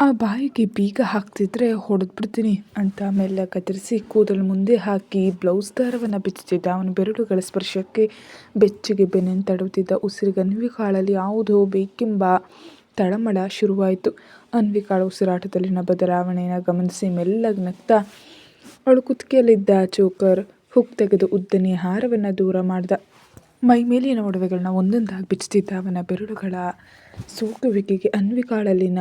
ಆ ಬಾಯಿಗೆ ಬೀಗ ಹಾಕ್ತಿದ್ರೆ ಹೊಡೆದ್ಬಿಡ್ತೀನಿ ಅಂತ ಮೆಲ್ಲ ಕತ್ತರಿಸಿ ಕೂದಲು ಮುಂದೆ ಹಾಕಿ ಬ್ಲೌಸ್ ದಾರವನ್ನು ಬಿಚ್ಚುತ್ತಿದ್ದ ಅವನ ಬೆರಳುಗಳ ಸ್ಪರ್ಶಕ್ಕೆ ಬೆಚ್ಚಗೆ ತಡುತ್ತಿದ್ದ ಉಸಿರಿಗೆ ಅನ್ವಿಕಾಳಲ್ಲಿ ಯಾವುದೋ ಬೇಕೆಂಬ ತಳಮಳ ಶುರುವಾಯಿತು. ಅನ್ವಿಕಾಳ ಉಸಿರಾಟದಲ್ಲಿನ ಬದಲಾವಣೆಯನ್ನು ಗಮನಿಸಿ ಮೆಲ್ಲಗೆ ನಗ್ತಾ ಅವಳು ಕುತ್ತಿಗೆಯಲ್ಲಿದ್ದ ಚೋಕರ್ ಹುಕ್ ತೆಗೆದು ಉದ್ದನೆಯ ಹಾರವನ್ನು ದೂರ ಮಾಡಿದ. ಮೈ ಮೇಲಿನ ಒಡವೆಗಳನ್ನ ಒಂದೊಂದಾಗಿ ಬಿಚ್ಚುತ್ತಿದ್ದ ಅವನ ಬೆರಳುಗಳ ಸೋಕುವಿಕೆಗೆ ಅನ್ವಿಕಾಳಲ್ಲಿನ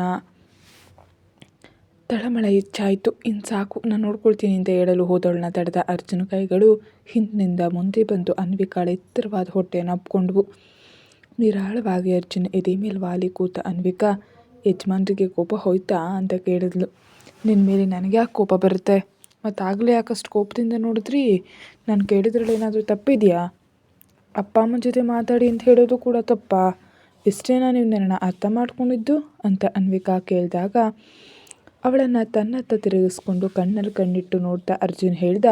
ತಳಮಳ ಹೆಚ್ಚಾಯಿತು. ಇನ್ನು ಸಾಕು. ನಾನು ನೋಡ್ಕೊಳ್ತೀನಿ ಅಂತ ಹೇಳಲು ಹೋದವಳನ್ನ ತಡೆದ ಅರ್ಜುನ ಕೈಗಳು ಹಿಂದಿನಿಂದ ಮುಂದೆ ಬಂದು ಅನ್ವಿಕಾಳ ಎತ್ತರವಾದ ಹೊಟ್ಟೆಯನ್ನು ಅಪ್ಕೊಂಡ್ವು. ನಿರಾಳವಾಗಿ ಅರ್ಜುನ ಎದೆ ಮೇಲೆ ವಾಲಿ ಕೂತ ಅನ್ವಿಕಾ, ಯಜಮಾನ್ರಿಗೆ ಕೋಪ ಹೋಯ್ತಾ ಅಂತ ಕೇಳಿದ್ಲು. ನಿನ್ನ ಮೇಲೆ ನನಗೆ ಯಾಕೆ ಕೋಪ ಬರುತ್ತೆ? ಮತ್ತು ಆಗಲೇ ಯಾಕಷ್ಟು ಕೋಪದಿಂದ ನೋಡಿದ್ರಿ? ನಾನು ಕೇಳಿದ್ರಲ್ಲಿ ಏನಾದರೂ ತಪ್ಪಿದೆಯಾ? ಅಪ್ಪ ಅಮ್ಮನ ಜೊತೆ ಮಾತಾಡಿ ಅಂತ ಹೇಳೋದು ಕೂಡ ತಪ್ಪ? ಇಷ್ಟೇನಾ ನೀವು ನನ್ನನ್ನು ಅರ್ಥ ಮಾಡ್ಕೊಂಡಿದ್ದು ಅಂತ ಅನ್ವಿಕಾ ಕೇಳಿದಾಗ ಅವಳನ್ನು ತನ್ನತ್ತ ತಿರುಗಿಸ್ಕೊಂಡು ಕಣ್ಣಲ್ಲಿ ಕಣ್ಣಿಟ್ಟು ನೋಡ್ತಾ ಅರ್ಜುನ್ ಹೇಳ್ದ,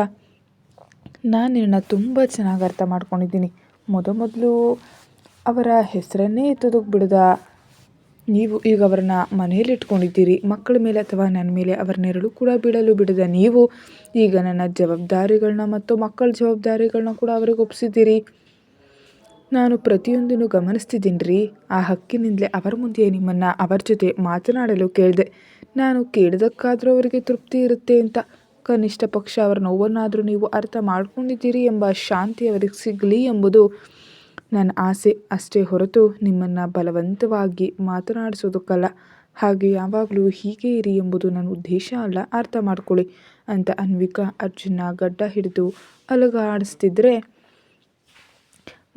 ನಾನು ನಿನ್ನ ತುಂಬ ಚೆನ್ನಾಗಿ ಅರ್ಥ ಮಾಡ್ಕೊಂಡಿದ್ದೀನಿ. ಮೊದಮೊದಲು ಅವರ ಹೆಸರನ್ನೇ ಎತ್ತೋದಕ್ಕೆ ಬಿಡದ ನೀವು ಈಗ ಅವರನ್ನ ಮನೆಯಲ್ಲಿ ಇಟ್ಕೊಂಡಿದ್ದೀರಿ. ಮಕ್ಕಳ ಮೇಲೆ ಅಥವಾ ನನ್ನ ಮೇಲೆ ಅವರ ನೆರಳು ಕೂಡ ಬೀಳಲು ಬಿಡದ ನೀವು. ಈಗ ನನ್ನ ಜವಾಬ್ದಾರಿಗಳನ್ನ ಮತ್ತು ಮಕ್ಕಳ ಜವಾಬ್ದಾರಿಗಳನ್ನ ಕೂಡ ಅವ್ರಿಗೆ ಒಪ್ಪಿಸಿದ್ದೀರಿ ನಾನು ಪ್ರತಿಯೊಂದನ್ನು ಗಮನಿಸ್ತಿದ್ದೀನಿ ರೀ ಆ ಹಕ್ಕಿನಿಂದಲೇ ಅವರ ಮುಂದೆ ನಿಮ್ಮನ್ನು ಅವರ ಜೊತೆ ಮಾತನಾಡಲು ಕೇಳಿದೆ. ನಾನು ಕೇಳಿದಕ್ಕಾದರೂ ಅವರಿಗೆ ತೃಪ್ತಿ ಇರುತ್ತೆ ಅಂತ. ಕನಿಷ್ಠ ಪಕ್ಷ ಅವರ ನೋವನ್ನಾದರೂ ನೀವು ಅರ್ಥ ಮಾಡ್ಕೊಂಡಿದ್ದೀರಿ ಎಂಬ ಶಾಂತಿ ಅವರಿಗೆ ಸಿಗಲಿ ಎಂಬುದು ನನ್ನ ಆಸೆ. ಅಷ್ಟೇ ಹೊರತು ನಿಮ್ಮನ್ನು ಬಲವಂತವಾಗಿ ಮಾತನಾಡಿಸೋದಕ್ಕಲ್ಲ. ಹಾಗೆ ಯಾವಾಗಲೂ ಹೀಗೆ ಇರಿ ಎಂಬುದು ನನ್ನ ಉದ್ದೇಶ ಅಲ್ಲ. ಅರ್ಥ ಮಾಡ್ಕೊಳ್ಳಿ. ಅಂತ ಅನ್ವಿಕಾ ಅರ್ಜುನ ಗಡ್ಡ ಹಿಡಿದು ಅಲುಗಾಡಿಸ್ತಿದ್ರೆ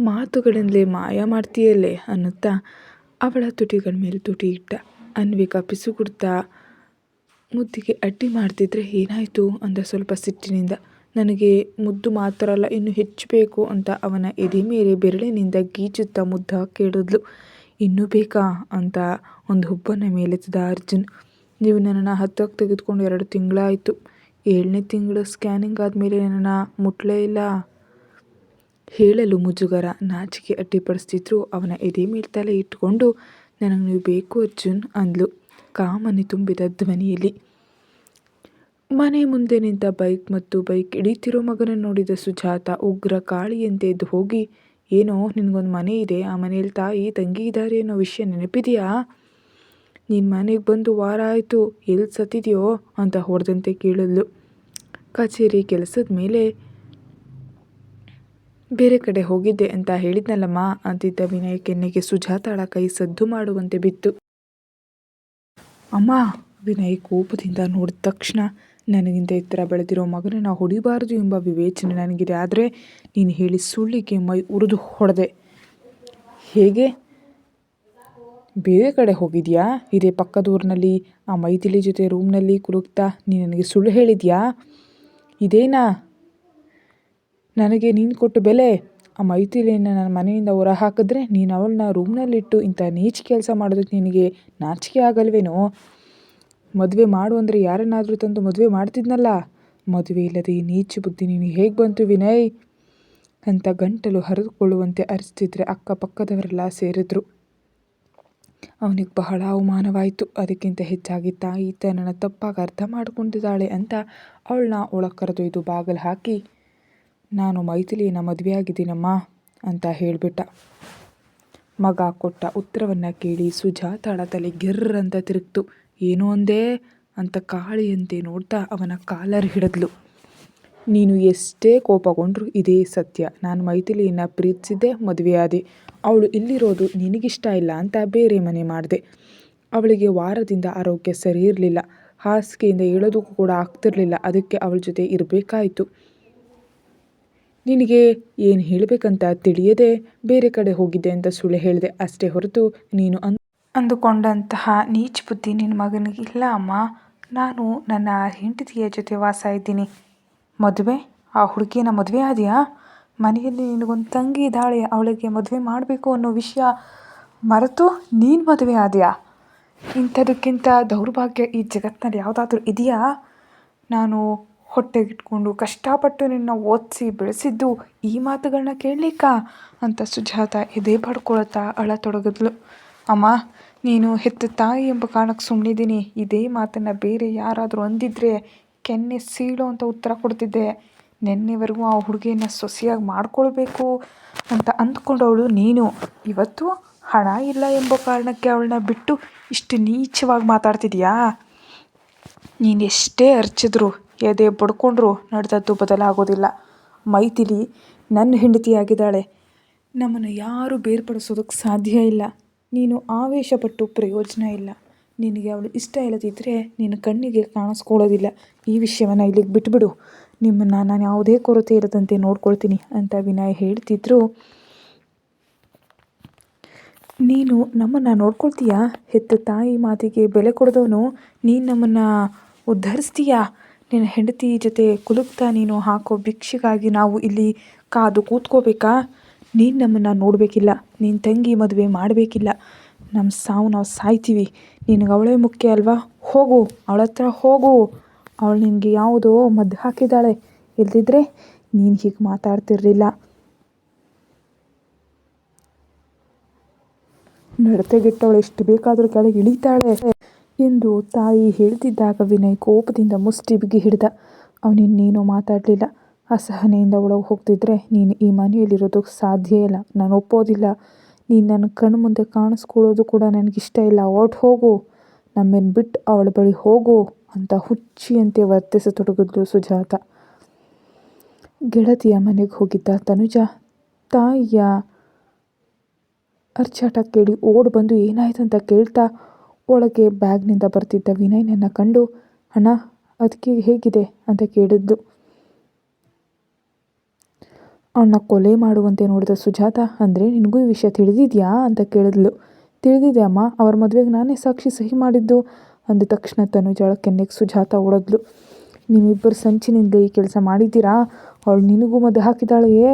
ಮಾತುಗಳಿಂದಲೇ ಮಾಯ ಮಾಡ್ತೀಯಲ್ಲೇ ಅನ್ನುತ್ತಾ ಅವಳ ತುಟಿಗಳ ಮೇಲೆ ತುಟಿ ಇಟ್ಟ. ಅನ್ವಿಕಾ ಪಿಸುಗುಡ್ತಾ ಮುದ್ದಿಗೆ ಅಡ್ಡಿ ಮಾಡ್ತಿದ್ರೆ ಏನಾಯಿತು ಅಂದ ಸ್ವಲ್ಪ ಸಿಟ್ಟಿನಿಂದ. ನನಗೆ ಮುದ್ದು ಮಾತ್ರ ಅಲ್ಲ, ಇನ್ನು ಹೆಚ್ಚು ಬೇಕು ಅಂತ ಅವನ ಎದೆ ಮೇಲೆ ಬೆರಳಿನಿಂದ ಗೀಚುತ್ತಾ ಮುದ್ದ ಕೇಳಿದ್ಲು. ಇನ್ನೂ ಬೇಕಾ ಅಂತ ಒಂದು ಹುಬ್ಬನ ಮೇಲೆತ್ತಿದ ಅರ್ಜುನ್. ನೀವು ನನ್ನನ್ನು ಹತ್ತಕ್ಕೆ ತೆಗೆದುಕೊಂಡು ಎರಡು ತಿಂಗಳಾಯಿತು. ಏಳನೇ ತಿಂಗಳು ಸ್ಕ್ಯಾನಿಂಗ್ ಆದಮೇಲೆ ನನ್ನನ್ನು ಮುಟ್ಲೇ ಇಲ್ಲ. ಹೇಳಲು ಮುಜುಗರ ನಾಚಿಕೆ ಅಡ್ಡಿಪಡಿಸ್ತಿದ್ರು. ಅವನ ಎದೆ ಮೇಲೆ ತಲೆ ಇಟ್ಕೊಂಡು ನನಗೆ ನೀವು ಬೇಕು ಅರ್ಜುನ್ ಅಂದ್ಲು ಕಾಮನೆ ತುಂಬಿದ ಧ್ವನಿಯಲ್ಲಿ. ಮನೆ ಮುಂದೆ ನಿಂತ ಬೈಕ್ ಮತ್ತು ಬೈಕ್ ಇಡೀತಿರೋ ಮಗನ ನೋಡಿದ ಸುಜಾತ ಉಗ್ರ ಕಾಳಿಯಂತೆ ಎದ್ದು ಹೋಗಿ, ಏನೋ, ನಿನಗೊಂದು ಮನೆ ಇದೆ. ಆ ಮನೆಯಲ್ಲಿ ತಾಯಿ, ತಂಗಿ ಇದ್ದಾರೆ ಅನ್ನೋ ವಿಷಯ ನೆನಪಿದೆಯಾ? ನಿನ್ನ ಮನೆಗೆ ಬಂದು ವಾರ ಆಯಿತು ಎಲ್ಲಿ ಸತ್ತಿದೆಯೋ? ಅಂತ ಹೊಡೆದಂತೆ ಕೇಳಲು. ಕಚೇರಿ ಕೆಲಸದ ಮೇಲೆ ಬೇರೆ ಕಡೆ ಹೋಗಿದ್ದೆ ಅಂತ ಹೇಳಿದ್ನಲ್ಲಮ್ಮ ಅಂತಿದ್ದ ವಿನಯ್ ಕೆನ್ನೆಗೆ ಸುಜಾತಾಳ ಕೈ ಸದ್ದು ಮಾಡುವಂತೆ ಬಿತ್ತು. ಅಮ್ಮ ವಿನಯ್ ಕೋಪದಿಂದ ನೋಡಿದ ತಕ್ಷಣ, ನನಗಿಂತ ಎತ್ತರ ಬೆಳೆದಿರೋ ಮಗನನ್ನು ಹೊಡಿಬಾರದು ಎಂಬ ವಿವೇಚನೆ ನನಗಿದೆ, ಆದರೆ ನೀನು ಹೇಳಿ ಸುಳ್ಳಿಗೆ ಮೈ ಉರಿದು ಹೊಡೆದೆ. ಹೇಗೆ? ಬೇರೆ ಕಡೆ ಹೋಗಿದ್ಯಾ? ಇದೇ ಪಕ್ಕದೂರಿನಲ್ಲಿ ಆ ಮೈಥಿಲಿ ಜೊತೆ ರೂಮ್ನಲ್ಲಿ ಕುಲುಕ್ತಾ ನೀನು ನನಗೆ ಸುಳ್ಳು ಹೇಳಿದ್ಯಾ? ಇದೇನಾ? ನನಗೆ ನೀನು ಕೊಟ್ಟು ಬೆಲೆ. ಆ ಮೈಥಿಲಿಯನ್ನು ನನ್ನ ಮನೆಯಿಂದ ಹೊರ ಹಾಕಿದ್ರೆ ನೀನು ಅವಳನ್ನ ರೂಮ್ನಲ್ಲಿಟ್ಟು ಇಂಥ ನೀಚ್ ಕೆಲಸ ಮಾಡೋದಕ್ಕೆ ನಿನಗೆ ನಾಚಿಕೆ ಆಗಲ್ವೇನೋ? ಮದುವೆ ಮಾಡು ಅಂದರೆ ಯಾರನ್ನಾದರೂ ತಂದು ಮದುವೆ ಮಾಡ್ತಿದ್ನಲ್ಲ? ಮದುವೆ ಇಲ್ಲದೆ ಈ ನೀಚ ಬುದ್ಧಿ ನೀನು ಹೇಗೆ ಬಂತು ವಿನಯ್? ಅಂತ ಗಂಟಲು ಹರಿದುಕೊಳ್ಳುವಂತೆ ಅರಿಸ್ತಿದ್ರೆ ಅಕ್ಕಪಕ್ಕದವರೆಲ್ಲ ಸೇರಿದ್ರು. ಅವನಿಗೆ ಬಹಳ ಅವಮಾನವಾಯಿತು. ಅದಕ್ಕಿಂತ ಹೆಚ್ಚಾಗಿ ತಾಯಿ ತನ್ನನ್ನು ತಪ್ಪಾಗಿ ಅರ್ಥ ಮಾಡಿಕೊಂಡಿದ್ದಾಳೆ ಅಂತ ಅವಳನ್ನ ಒಳಗೆ ಕರೆದೊಯ್ದು ಬಾಗಿಲು ಹಾಕಿ ನಾನು ಮೈಥಿಲಿಯನ್ನ ಮದುವೆ ಆಗಿದ್ದೀನಮ್ಮ ಅಂತ ಹೇಳಿಬಿಟ್ಟ. ಮಗ ಕೊಟ್ಟ ಉತ್ತರವನ್ನು ಕೇಳಿ ಸುಜಾತಾಳ ತಲೆ ಗಿರ್ರಂತ ತಿರುಗ್ತು. ಏನು ಒಂದೇ ಅಂತ ಕಾಳಿಯಂತೆ ನೋಡ್ತಾ ಅವನ ಕಾಲರ್ ಹಿಡಿದ್ಲು. ನೀನು ಎಷ್ಟೇ ಕೋಪಗೊಂಡ್ರು ಇದೇ ಸತ್ಯ. ನಾನು ಮೈಥಿಲಿಯನ್ನು ಪ್ರೀತಿಸಿದ್ದೆ ಮದುವೆಯಾದೆ. ಅವಳು ಇಲ್ಲಿರೋದು ನಿನಗಿಷ್ಟ ಇಲ್ಲ ಅಂತ ಬೇರೆ ಮನೆ ಮಾಡಿದೆ. ಅವಳಿಗೆ ವಾರದಿಂದ ಆರೋಗ್ಯ ಸರಿ ಇರಲಿಲ್ಲ. ಹಾಸಿಗೆಯಿಂದ ಹೇಳೋದಕ್ಕೂ ಕೂಡ ಆಗ್ತಿರಲಿಲ್ಲ. ಅದಕ್ಕೆ ಅವಳ ಜೊತೆ ಇರಬೇಕಾಯಿತು. ನಿನಗೆ ಏನು ಹೇಳಬೇಕಂತ ತಿಳಿಯದೆ ಬೇರೆ ಕಡೆ ಹೋಗಿದ್ದೆ ಅಂತ ಸುಳ್ಳು ಹೇಳಿದೆ. ಅಷ್ಟೇ ಹೊರತು ನೀನು ಅನ್ ಅಂದುಕೊಂಡಂತಹ ನೀಚ ಬುದ್ಧಿ ನಿನ್ನ ಮಗನಿಗೆ ಇಲ್ಲ ಅಮ್ಮ. ನಾನು ನನ್ನ ಹೆಂಡತಿಯ ಜೊತೆ ವಾಸ ಇದ್ದೀನಿ. ಮದುವೆ? ಆ ಹುಡುಗಿನ ಮದುವೆ ಆದಿಯಾ? ಮನೆಯಲ್ಲಿ ನಿನಗೊಂದು ತಂಗಿ ಇದ್ದಾಳೆ, ಅವಳಿಗೆ ಮದುವೆ ಮಾಡಬೇಕು ಅನ್ನೋ ವಿಷಯ ಮರೆತು ನೀನು ಮದುವೆ ಆದ್ಯಾ? ಇಂಥದಕ್ಕಿಂತ ದೌರ್ಭಾಗ್ಯ ಈ ಜಗತ್ತಿನಲ್ಲಿ ಯಾವುದಾದ್ರೂ ಇದೆಯಾ? ನಾನು ಹೊಟ್ಟೆಗಿಟ್ಕೊಂಡು ಕಷ್ಟಪಟ್ಟು ನಿನ್ನ ಓದಿಸಿ ಬೆಳೆಸಿದ್ದು ಈ ಮಾತುಗಳನ್ನ ಕೇಳಲಿಕ್ಕ? ಅಂತ ಸುಜಾತ ಎದೆ ಅಳ ಅಳತೊಡಗಿದ್ಲು. ಅಮ್ಮ, ನೀನು ಹೆತ್ತ ತಾಯಿ ಎಂಬ ಕಾರಣಕ್ಕೆ ಸುಮ್ಮನಿದ್ದೀನಿ ಇದೇ ಮಾತನ್ನು ಬೇರೆ ಯಾರಾದರೂ ಅಂದಿದ್ರೆ ಕೆನ್ನೆ ಸೀಳು ಅಂತ ಉತ್ತರ ಕೊಡ್ತಿದ್ದೆ. ನಿನ್ನೆವರೆಗೂ ಆ ಹುಡುಗಿಯನ್ನು ಸೊಸೆಯಾಗಿ ಮಾಡಿಕೊಳ್ಬೇಕು ಅಂತ ಅಂದ್ಕೊಂಡವಳು ನೀನು. ಇವತ್ತು ಹಣ ಇಲ್ಲ ಎಂಬ ಕಾರಣಕ್ಕೆ ಅವಳನ್ನ ಬಿಟ್ಟು ಇಷ್ಟು ನೀಚವಾಗಿ ಮಾತಾಡ್ತಿದ್ಯಾ? ನೀನು ಎಷ್ಟೇ ಅರ್ಚಿದ್ರು ಎದೆ ಬಡ್ಕೊಂಡ್ರು ನಡೆದದ್ದು ಬದಲಾಗೋದಿಲ್ಲ ಮೈಥಿಲಿ ನನ್ನ ಹೆಂಡತಿಯಾಗಿದ್ದಾಳೆ. ನಮ್ಮನ್ನು ಯಾರೂ ಬೇರ್ಪಡಿಸೋದಕ್ಕೆ ಸಾಧ್ಯ ಇಲ್ಲ. ನೀನು ಆವೇಶಪಟ್ಟು ಪ್ರಯೋಜನ ಇಲ್ಲ. ನಿನಗೆ ಅವಳು ಇಷ್ಟ ಇಲ್ಲದಿದ್ದರೆ ನಿನ್ನ ಕಣ್ಣಿಗೆ ಕಾಣಿಸ್ಕೊಳ್ಳೋದಿಲ್ಲ. ಈ ವಿಷಯವನ್ನು ಇಲ್ಲಿಗೆ ಬಿಟ್ಬಿಡು. ನಿಮ್ಮನ್ನು ನಾನು ಯಾವುದೇ ಕೊರತೆ ಇರದಂತೆ ನೋಡ್ಕೊಳ್ತೀನಿ ಅಂತ ವಿನಯ್ ಹೇಳ್ತಿದ್ರು. ನೀನು ನಮ್ಮನ್ನು ನೋಡ್ಕೊಳ್ತೀಯಾ? ಹೆತ್ತ ತಾಯಿ ಮಾತಿಗೆ ಬೆಲೆ ಕೊಡದವನು ನೀನು ನಮ್ಮನ್ನು ಉದ್ಧರಿಸ್ತೀಯಾ? ನಿನ್ನ ಹೆಂಡತಿ ಜೊತೆ ಕುಲುಕ್ತಾ ನೀನು ಹಾಕೋ ಭಿಕ್ಷೆಗಾಗಿ ನಾವು ಇಲ್ಲಿ ಕಾದು ಕೂತ್ಕೋಬೇಕಾ? ನೀನು ನಮ್ಮನ್ನು ನೋಡಬೇಕಿಲ್ಲ ನಿನ್ನ ತಂಗಿ ಮದುವೆ ಮಾಡಬೇಕಿಲ್ಲ. ನಮ್ಮ ಸಾವು ನಾವು ಸಾಯ್ತೀವಿ. ನಿನಗೆ ಅವಳೇ ಮುಖ್ಯ ಅಲ್ವಾ? ಹೋಗು, ಅವಳ ಹತ್ರ ಹೋಗು. ಅವಳು ನಿನಗೆ ಯಾವುದೋ ಮದ್ದು ಹಾಕಿದ್ದಾಳೆ. ಇಲ್ದಿದ್ರೆ ನೀನು ಹೀಗೆ ಮಾತಾಡ್ತಿರಲಿಲ್ಲ. ನಡತೆಗೆಟ್ಟವಳು ಎಷ್ಟು ಬೇಕಾದರೂ ಕೆಳಗೆ ಇಳಿತಾಳೆ. ಎಂದು ತಾಯಿ ಹೇಳ್ತಿದ್ದಾಗ ವಿನಯ್ ಕೋಪದಿಂದ ಮುಷ್ಟಿ ಬಿಗಿ ಹಿಡ್ದ. ಅವನಿನ್ನೇನೂ ಮಾತಾಡಲಿಲ್ಲ. ಅಸಹನೆಯಿಂದ ಒಳಗೆ ಹೋಗ್ತಿದ್ರೆ ನೀನು ಈ ಮನೆಯಲ್ಲಿರೋದಕ್ಕೆ ಸಾಧ್ಯ ಇಲ್ಲ. ನಾನು ಒಪ್ಪೋದಿಲ್ಲ. ನೀನು ನನ್ನ ಕಣ್ಣು ಮುಂದೆ ಕಾಣಿಸ್ಕೊಳ್ಳೋದು ಕೂಡ ನನಗಿಷ್ಟ ಇಲ್ಲ. ಹೊರ್ಟು ಹೋಗು. ನಮ್ಮನ್ನು ಬಿಟ್ಟು ಅವಳ ಬಳಿ ಹೋಗು ಅಂತ ಹುಚ್ಚಿಯಂತೆ ವರ್ತಿಸತೊಡಗಿದ್ಲು ಸುಜಾತ. ಗೆಳತಿಯ ಮನೆಗೆ ಹೋಗಿದ್ದ ತನುಜ, ತಾಯಿಯ ಅರ್ಚಾಟ ಕೇಳಿ ಓಡ್ ಬಂದು ಏನಾಯ್ತು ಅಂತ ಕೇಳ್ತಾ ಒಳಗೆ ಬ್ಯಾಗ್ನಿಂದ ಬರ್ತಿದ್ದ ವಿನಯ್ನನ್ನು ಕಂಡು ಹಣ ಅದಕ್ಕೆ ಹೇಗಿದೆ? ಅಂತ ಕೇಳಿದ್ಲು ಅವನ್ನ ಕೊಲೆ ಮಾಡುವಂತೆ ನೋಡಿದ ಸುಜಾತ, ಅಂದರೆ ನಿನಗೂ ಈ ವಿಷಯ ತಿಳಿದಿದೆಯಾ? ಅಂತ ಕೇಳಿದ್ಲು. ತಿಳಿದಿದೆ ಅಮ್ಮ, ಅವ್ರ ಮದುವೆಗೆ ನಾನೇ ಸಾಕ್ಷಿ ಸಹಿ ಮಾಡಿದ್ದು, ಅಂದ ತಕ್ಷಣ ತನುಜಾಳ ಕೆನ್ನೆಗೆ ಸುಜಾತ ಓಡದ್ಲು. ನೀವಿಬ್ಬರು ಸಂಚಿನಿಂದ ಈ ಕೆಲಸ ಮಾಡಿದ್ದೀರಾ? ಅವಳು ನಿನಗೂ ಮದ್ದು ಹಾಕಿದಾಳೆಯೇ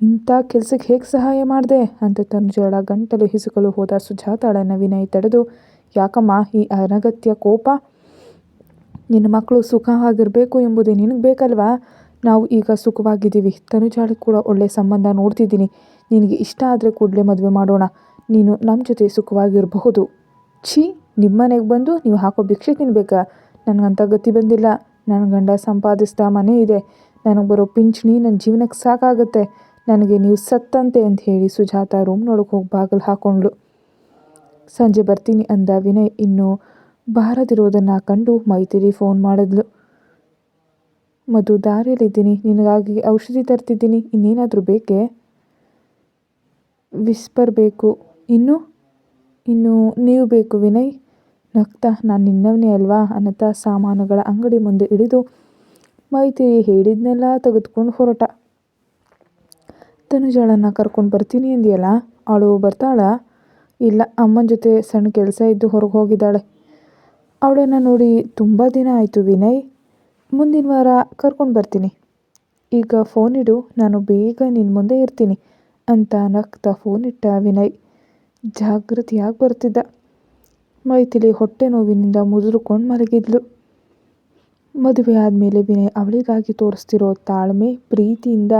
ಇಂಥ ಕೆಲಸಕ್ಕೆ ಹೇಗೆ ಸಹಾಯ ಮಾಡಿದೆ? ಅಂತ ತನುಜಾಳ ಗಂಟಲು ಹಿಸುಕಲು ಹೋದ ಸುಜಾತಾಳನ್ನು ವಿನಯ್ ತಡೆದು, ಯಾಕಮ್ಮ, ಈ ಅನಗತ್ಯ ಕೋಪ? ನಿನ್ನ ಮಕ್ಕಳು ಸುಖವಾಗಿರಬೇಕು ಎಂಬುದೇ ನಿನಗೆ ಬೇಕಲ್ವಾ? ನಾವು ಈಗ ಸುಖವಾಗಿದ್ದೀವಿ. ತನುಜಾಳಿಗೆ ಕೂಡ ಒಳ್ಳೆಯ ಸಂಬಂಧ ನೋಡ್ತಿದ್ದೀನಿ. ನಿನಗೆ ಇಷ್ಟ ಆದರೆ ಕೂಡಲೇ ಮದುವೆ ಮಾಡೋಣ. ನೀನು ನಮ್ಮ ಜೊತೆ ಸುಖವಾಗಿರಬಹುದು. ಛೀ ನಿಮ್ಮನೆಗೆ ಬಂದು ನೀವು ಹಾಕೋ ಭಿಕ್ಷೆ ತಿನ್ನಬೇಕಾ ನನಗಂತ ಗತಿ ಬಂದಿಲ್ಲ. ನನ್ನ ಗಂಡ ಸಂಪಾದಿಸ್ತಾ ಮನೆ ಇದೆ. ನನಗೆ ಬರೋ ಪಿಂಚಣಿ ನನ್ನ ಜೀವನಕ್ಕೆ ಸಾಕಾಗುತ್ತೆ. ನನಗೆ ನೀವು ಸತ್ತಂತೆ ಅಂತ ಹೇಳಿ ಸುಜಾತ ರೂಮ್ನೊಳಗೆ ಹೋಗಿ ಬಾಗಿಲು ಹಾಕೊಂಡ್ಳು. ಸಂಜೆ ಬರ್ತೀನಿ ಅಂದ ವಿನಯ್ ಇನ್ನು ಬಾರದಿರೋದನ್ನು ಕಂಡು ಮೈತಿರಿ ಫೋನ್ ಮಾಡಿದ್ಲು. ಮಧು, ದಾರಿಯಲ್ಲಿದ್ದೀನಿ, ನಿನಗಾಗಿ ಔಷಧಿ ತರ್ತಿದ್ದೀನಿ, ಇನ್ನೇನಾದರೂ ಬೇಕೇ? ವಿಸ್ಪರ್ ಬೇಕು. ಇನ್ನು? ಇನ್ನು ನೀವು ಬೇಕು ವಿನಯ್. ನಗ್ತಾ, ನಾನು ನಿನ್ನವನೇ ಅಲ್ವಾ? ಅನ್ನತಾ ಸಾಮಾನುಗಳ ಅಂಗಡಿ ಮುಂದೆ ಇಳಿದು ಮೈತ್ರಿ ಹೇಳಿದ್ನೆಲ್ಲ ತೆಗೆದುಕೊಂಡು ಹೊರಟ. ತನುಜಾಳನ್ನು ಕರ್ಕೊಂಡು ಬರ್ತೀನಿ ಅಂದಿಯಲ್ಲ? ಅವಳು ಬರ್ತಾಳ? ಇಲ್ಲ, ಅಮ್ಮನ ಜೊತೆ ಸಣ್ಣ ಕೆಲಸ ಇದ್ದು ಹೊರಗೆ ಹೋಗಿದ್ದಾಳೆ. ಅವಳನ್ನು ನೋಡಿ ತುಂಬ ದಿನ ಆಯಿತು ವಿನಯ್. ಮುಂದಿನ ವಾರ ಕರ್ಕೊಂಡು ಬರ್ತೀನಿ. ಈಗ ಫೋನ್ ಇಡು, ನಾನು ಬೇಗ ನಿನ್ನ ಮುಂದೆ ಇರ್ತೀನಿ ಅಂತ ನಗ್ತಾ ಫೋನ್ ಇಟ್ಟ ವಿನಯ್. ಜಾಗೃತಿಯಾಗಿ ಬರ್ತಿದ್ದ. ಮೈಥಿಲಿ ಹೊಟ್ಟೆ ನೋವಿನಿಂದ ಮುದುರುಕೊಂಡು ಮಲಗಿದ್ಲು. ಮದುವೆ ಆದಮೇಲೆ ವಿನಯ್ ಅವಳಿಗಾಗಿ ತೋರಿಸ್ತಿರೋ ತಾಳ್ಮೆ, ಪ್ರೀತಿಯಿಂದ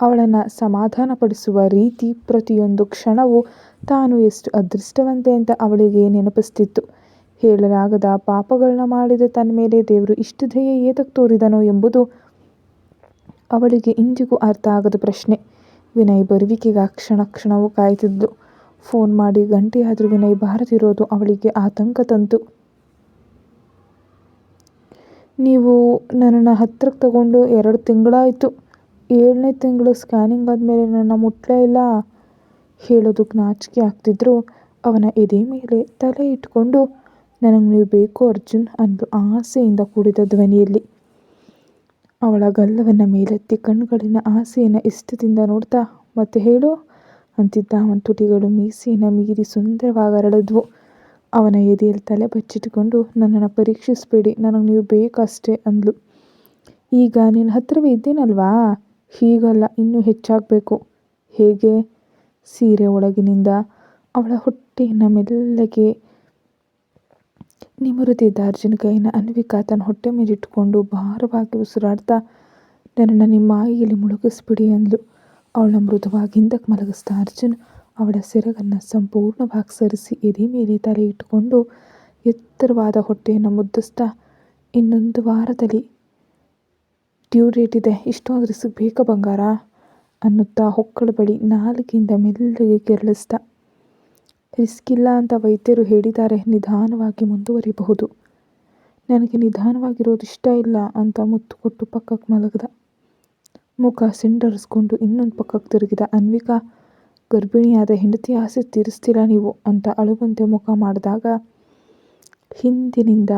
ಅವಳನ್ನು ಸಮಾಧಾನಪಡಿಸುವ ರೀತಿ ಪ್ರತಿಯೊಂದು ಕ್ಷಣವೂ ತಾನು ಎಷ್ಟು ಅದೃಷ್ಟವಂತೆ ಅಂತ ಅವಳಿಗೆ ನೆನಪಿಸ್ತಿತ್ತು. ಹೇಳಲಾಗದ ಪಾಪಗಳನ್ನ ಮಾಡಿದ ತನ್ನ ಮೇಲೆ ದೇವರು ಇಷ್ಟು ದಯೆ ಏತಕ್ಕೆ ತೋರಿದನೋ ಎಂಬುದು ಅವಳಿಗೆ ಇಂದಿಗೂ ಅರ್ಥ ಆಗದ ಪ್ರಶ್ನೆ. ವಿನಯ್ ಬರುವಿಕೆಗೆ ಕ್ಷಣ ಕ್ಷಣವೂ ಕಾಯ್ತಿದ್ಳು. ಫೋನ್ ಮಾಡಿ ಗಂಟೆಯಾದರೂ ವಿನಯ್ ಬಾರದಿರೋದು ಅವಳಿಗೆ ಆತಂಕ ತಂತು. ನೀವು ನನ್ನನ್ನು ಹತ್ತಿರಕ್ಕೆ ತಗೊಂಡು ಎರಡು ತಿಂಗಳಾಯಿತು. ಏಳನೇ ತಿಂಗಳು ಸ್ಕ್ಯಾನಿಂಗ್ ಆದಮೇಲೆ ನನ್ನ ಮುಟ್ಲೇ ಇಲ್ಲ. ಹೇಳೋದಕ್ಕೆ ನಾಚಿಕೆ ಆಗ್ತಿದ್ರು. ಅವನ ಎದೆ ಮೇಲೆ ತಲೆ ಇಟ್ಕೊಂಡು, ನನಗೆ ನೀವು ಬೇಕು ಅರ್ಜುನ್ ಅಂದು ಆಸೆಯಿಂದ ಕೂಡಿದ ಧ್ವನಿಯಲ್ಲಿ. ಅವಳ ಗಲ್ಲವನ್ನು ಮೇಲೆತ್ತಿ ಕಣ್ಣುಗಳಿನ ಆಸೆಯನ್ನು ಇಷ್ಟದಿಂದ ನೋಡ್ತಾ, ಮತ್ತೆ ಹೇಳು ಅಂತಿದ್ದ ಅವನ ತುಟಿಗಳು ಮೀಸೆಯನ್ನು ಮೀರಿ ಸುಂದರವಾಗಿ ಅರಳಿದ್ವು. ಅವನ ಎದೆಯಲ್ಲಿ ತಲೆ ಬಚ್ಚಿಟ್ಟುಕೊಂಡು ನನ್ನನ್ನು ಪರೀಕ್ಷಿಸಬೇಡಿ, ನನಗೆ ನೀವು ಬೇಕಷ್ಟೇ ಅಂದ್ಲು. ಈಗ ನಿನ್ನ ಹತ್ತಿರವೇ ಇದ್ದೀನಲ್ವಾ? ಹೀಗಲ್ಲ, ಇನ್ನೂ ಹೆಚ್ಚಾಗಬೇಕು. ಹೇಗೆ? ಸೀರೆ ಒಳಗಿನಿಂದ ಅವಳ ಹೊಟ್ಟೆಯನ್ನು ಮೆಲ್ಲಗೆ ನಿಮರುತ್ತಿದ್ದ ಅರ್ಜುನ ಅನ್ವಿಕಾ ತನ್ನ ಹೊಟ್ಟೆ ಮೇಲಿಟ್ಟುಕೊಂಡು ಭಾರವಾಗಿ ಉಸಿರಾಡ್ತಾ, ನನ್ನನ್ನು ನಿಮ್ಮ ಆಯಿಯಲ್ಲಿ ಮುಳುಗಿಸ್ಬಿಡಿ ಅಂದ್ಲು. ಅವಳ ಮೃದುವಾಗಿ ಹಿಂದಕ್ಕೆ ಮಲಗಿಸ್ತಾ ಅರ್ಜುನ್ ಅವಳ ಸೆರಗನ್ನು ಸಂಪೂರ್ಣವಾಗಿ ಸರಿಸಿ ಎದೆ ಮೇಲೆ ತಲೆ ಇಟ್ಟುಕೊಂಡು ಎತ್ತರವಾದ ಹೊಟ್ಟೆಯನ್ನು ಮುದ್ದಿಸ್ತಾ, ಇನ್ನೊಂದು ವಾರದಲ್ಲಿ ಡ್ಯೂ ಡೇಟ್ ಇದೆ. ಇಷ್ಟು ಆದರೆ ಬೇಕಾ ಬಂಗಾರ? ಅನ್ನುತ್ತಾ ಹೊಕ್ಕಳ ಬಳಿ ನಾಲಿಗೆಯಿಂದ ಮೆಲ್ಲಗೆ ಕೆರಳಿಸ್ದ. ರಿಸ್ಕ್ ಇಲ್ಲ ಅಂತ ವೈದ್ಯರು ಹೇಳಿದ್ದಾರೆ. ನಿಧಾನವಾಗಿ ಮುಂದುವರಿಬಹುದು. ನನಗೆ ನಿಧಾನವಾಗಿರೋದು ಇಷ್ಟ ಇಲ್ಲ ಅಂತ ಮುತ್ತು ಕೊಟ್ಟು ಪಕ್ಕಕ್ಕೆ ಮಲಗಿದ. ಮುಖ ಸಿಂಡರಿಸ್ಕೊಂಡು ಇನ್ನೊಂದು ಪಕ್ಕಕ್ಕೆ ತಿರುಗಿದ. ಅನ್ವಿಕಾ, ಗರ್ಭಿಣಿಯಾದ ಹೆಂಡತಿ ಆಸೆ ತೀರಿಸ್ತೀರಾ ನೀವು? ಅಂತ ಅಳುವಂತೆ ಮುಖ ಮಾಡಿದಾಗ, ಹಿಂದಿನಿಂದ